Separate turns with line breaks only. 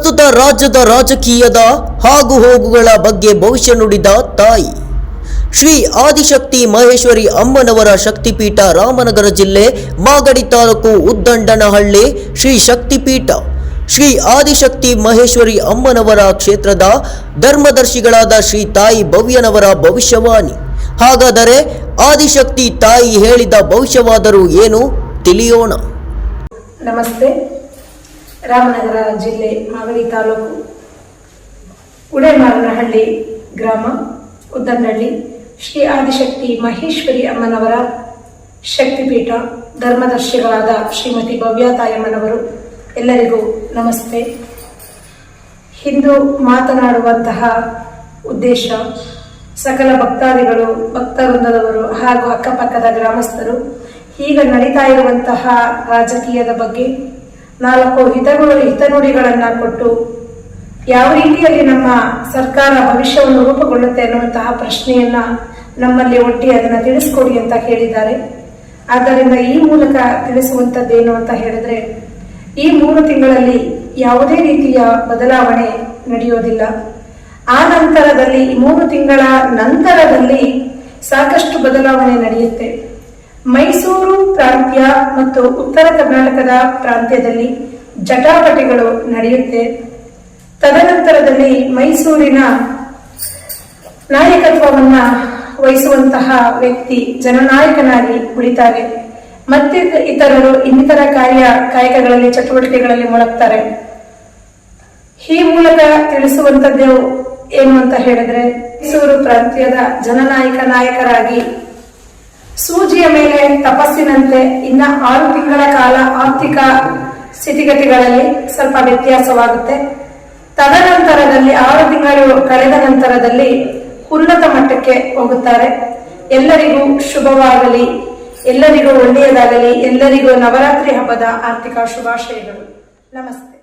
ಪ್ರಸ್ತುತ ರಾಜ್ಯದ ರಾಜಕೀಯದ ಹಾಗೂ ಹೋಗುಗಳ ಬಗ್ಗೆ ಭವಿಷ್ಯ ನುಡಿದ ತಾಯಿ. ಶ್ರೀ ಆದಿಶಕ್ತಿ ಮಹೇಶ್ವರಿ ಅಮ್ಮನವರ ಶಕ್ತಿಪೀಠ ರಾಮನಗರ ಜಿಲ್ಲೆ ಮಾಗಡಿ ತಾಲೂಕು ಉದ್ದಂಡನಹಳ್ಳಿ, ಶ್ರೀ ಶಕ್ತಿಪೀಠ. ಶ್ರೀ ಆದಿಶಕ್ತಿ ಮಹೇಶ್ವರಿ ಅಮ್ಮನವರ ಕ್ಷೇತ್ರದ ಧರ್ಮದರ್ಶಿಗಳಾದ ಶ್ರೀ ತಾಯಿ ಭವ್ಯನವರ ಭವಿಷ್ಯವಾಣಿ. ಹಾಗಾದರೆ ಆದಿಶಕ್ತಿ ತಾಯಿ ಹೇಳಿದ ಭವಿಷ್ಯವಾದರೂ ಏನು ತಿಳಿಯೋಣ.
ನಮಸ್ತೆ. ರಾಮನಗರ ಜಿಲ್ಲೆ ಮಾಗಡಿ ತಾಲೂಕು ಉಡೇಮಾರನಹಳ್ಳಿ ಗ್ರಾಮ, ಉದ್ದನಹಳ್ಳಿ, ಶ್ರೀ ಆದಿಶಕ್ತಿ ಮಹೇಶ್ವರಿ ಅಮ್ಮನವರ ಶಕ್ತಿಪೀಠ, ಧರ್ಮದರ್ಶಿಗಳಾದ ಶ್ರೀಮತಿ ಭವ್ಯಾತಾಯಮ್ಮನವರು ಎಲ್ಲರಿಗೂ ನಮಸ್ತೆ. ಹಿಂದೂ ಮಾತನಾಡುವಂತಹ ಉದ್ದೇಶ, ಸಕಲ ಭಕ್ತಾದಿಗಳು, ಭಕ್ತವೃಂದದವರು ಹಾಗೂ ಅಕ್ಕಪಕ್ಕದ ಗ್ರಾಮಸ್ಥರು ಈಗ ನಡೀತಾ ಇರುವಂತಹ ರಾಜಕೀಯದ ಬಗ್ಗೆ ನಾಲ್ಕು ಹಿತಗಳು ಹಿತನುಡಿಗಳನ್ನ ಕೊಟ್ಟು ಯಾವ ರೀತಿಯಲ್ಲಿ ನಮ್ಮ ಸರ್ಕಾರ ಭವಿಷ್ಯವನ್ನು ರೂಪುಗೊಳ್ಳುತ್ತೆ ಅನ್ನುವಂತಹ ಪ್ರಶ್ನೆಯನ್ನ ನಮ್ಮಲ್ಲಿ ಒಟ್ಟಿ ಅದನ್ನ ತಿಳಿಸ್ಕೊಡಿ ಅಂತ ಹೇಳಿದ್ದಾರೆ. ಆದ್ದರಿಂದ ಈ ಮೂಲಕ ತಿಳಿಸುವಂಥದ್ದೇನು ಅಂತ ಹೇಳಿದ್ರೆ, ಈ ಮೂರು ತಿಂಗಳಲ್ಲಿ ಯಾವುದೇ ರೀತಿಯ ಬದಲಾವಣೆ ನಡೆಯೋದಿಲ್ಲ. ಆ ನಂತರದಲ್ಲಿ ಮೂರು ತಿಂಗಳ ನಂತರದಲ್ಲಿ ಸಾಕಷ್ಟು ಬದಲಾವಣೆ ನಡೆಯುತ್ತೆ. ಮೈಸೂರು ಪ್ರಾಂತ್ಯ ಮತ್ತು ಉತ್ತರ ಕರ್ನಾಟಕದ ಪ್ರಾಂತ್ಯದಲ್ಲಿ ಜಟಾಪಟಿಗಳು ನಡೆಯುತ್ತೆ. ತದನಂತರದಲ್ಲಿ ಮೈಸೂರಿನ ನಾಯಕತ್ವವನ್ನ ವಹಿಸುವಂತಹ ವ್ಯಕ್ತಿ ಜನನಾಯಕನಾಗಿ ಉಳಿತಾರೆ ಮತ್ತೆ ಇತರರು ಇನ್ನಿತರ ಕಾರ್ಯ ಕಾಯಕಗಳಲ್ಲಿ ಚಟುವಟಿಕೆಗಳಲ್ಲಿ ಮೊಳಗ್ತಾರೆ. ಈ ಮೂಲಕ ತಿಳಿಸುವಂತದ್ದು ಏನು ಅಂತ ಹೇಳಿದ್ರೆ, ಮೈಸೂರು ಪ್ರಾಂತ್ಯದ ಜನನಾಯಕ ನಾಯಕರಾಗಿ ಸೂಜಿಯ ಮೇಲೆ ತಪಸ್ಸಿನಂತೆ ಇನ್ನ ಆರು ತಿಂಗಳ ಕಾಲ ಆರ್ಥಿಕ ಸ್ಥಿತಿಗತಿಗಳಲ್ಲಿ ಸ್ವಲ್ಪ ವ್ಯತ್ಯಾಸವಾಗುತ್ತೆ. ತದನಂತರದಲ್ಲಿ ಆರು ತಿಂಗಳು ಕಳೆದ ನಂತರದಲ್ಲಿ ಉನ್ನತ ಮಟ್ಟಕ್ಕೆ ಹೋಗುತ್ತಾರೆ. ಎಲ್ಲರಿಗೂ ಶುಭವಾಗಲಿ, ಎಲ್ಲರಿಗೂ ಒಳ್ಳೆಯದಾಗಲಿ, ಎಲ್ಲರಿಗೂ ನವರಾತ್ರಿ ಹಬ್ಬದ ಆರ್ಥಿಕ ಶುಭಾಶಯಗಳು. ನಮಸ್ತೆ.